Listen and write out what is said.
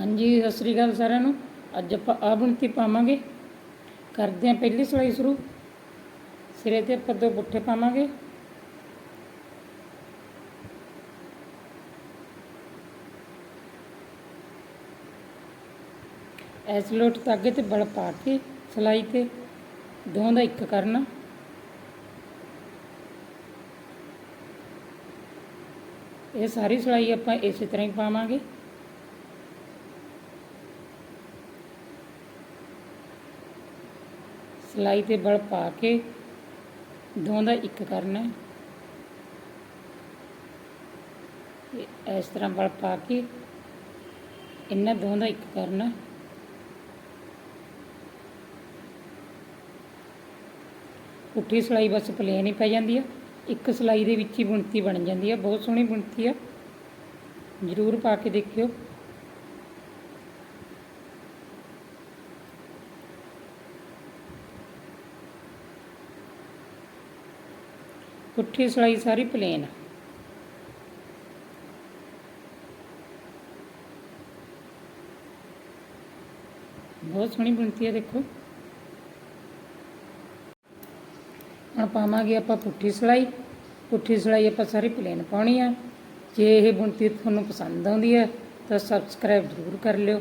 ਹਾਂਜੀ, ਸਤਿ ਸ੍ਰੀ ਅਕਾਲ ਸਾਰਿਆਂ ਨੂੰ। ਅੱਜ ਆਪਾਂ ਆ ਬੁਣਤੀ ਪਾਵਾਂਗੇ। ਕਰਦੇ ਹਾਂ ਪਹਿਲੀ ਸਿਲਾਈ ਸ਼ੁਰੂ। ਸਿਰੇ ਤੇ ਆਪਾਂ ਦੋ ਪੁੱਠੇ ਪਾਵਾਂਗੇ। ਐਸ ਲੋਟ ਤਾਗੇ ਤੇ ਬਲ ਪਾ ਕੇ ਸਿਲਾਈ ਤੇ ਦੋਹਾਂ ਦਾ ਇੱਕ ਕਰਨਾ। ਇਹ ਸਾਰੀ ਸਿਲਾਈ ਆਪਾਂ ਇਸੇ ਤਰ੍ਹਾਂ ਹੀ ਪਾਵਾਂਗੇ। ਸਿਲਾਈ ਤੇ ਬਲ ਪਾ ਕੇ ਦੋਹਾਂ ਦਾ ਇੱਕ ਕਰਨਾ ਇਸ ਤਰ੍ਹਾਂ ਬਲ ਪਾ ਕੇ ਇਹਨਾਂ ਦੋਹਾਂ ਦਾ ਇੱਕ ਕਰਨਾ ਹੈ। ਪੁੱਠੀ ਸਿਲਾਈ ਬਸ ਪਲੇਨ ਹੀ ਪੈ ਜਾਂਦੀ ਆ। ਇੱਕ ਸਿਲਾਈ ਦੇ ਵਿੱਚ ਹੀ ਬੁਣਤੀ ਬਣ ਜਾਂਦੀ ਆ। ਬਹੁਤ ਸੋਹਣੀ ਬੁਣਤੀ ਆ। ਜ਼ਰੂਰ ਪਾ ਕੇ ਦੇਖਿਓ। ਪੁੱਠੀ ਸਿਲਾਈ ਸਾਰੀ ਪਲੇਨ ਆ। ਬਹੁਤ ਸੋਹਣੀ ਬੁਣਤੀ ਆ ਦੇਖੋ। ਹੁਣ ਪਾਵਾਂਗੇ ਆਪਾਂ ਪੁੱਠੀ ਸਿਲਾਈ। ਪੁੱਠੀ ਸਿਲਾਈ ਆਪਾਂ ਸਾਰੀ ਪਲੇਨ ਪਾਉਣੀ ਆ। ਜੇ ਇਹ ਬੁਣਤੀ ਤੁਹਾਨੂੰ ਪਸੰਦ ਆਉਂਦੀ ਹੈ ਤਾਂ ਸਬਸਕ੍ਰਾਈਬ ਜ਼ਰੂਰ ਕਰ ਲਿਓ।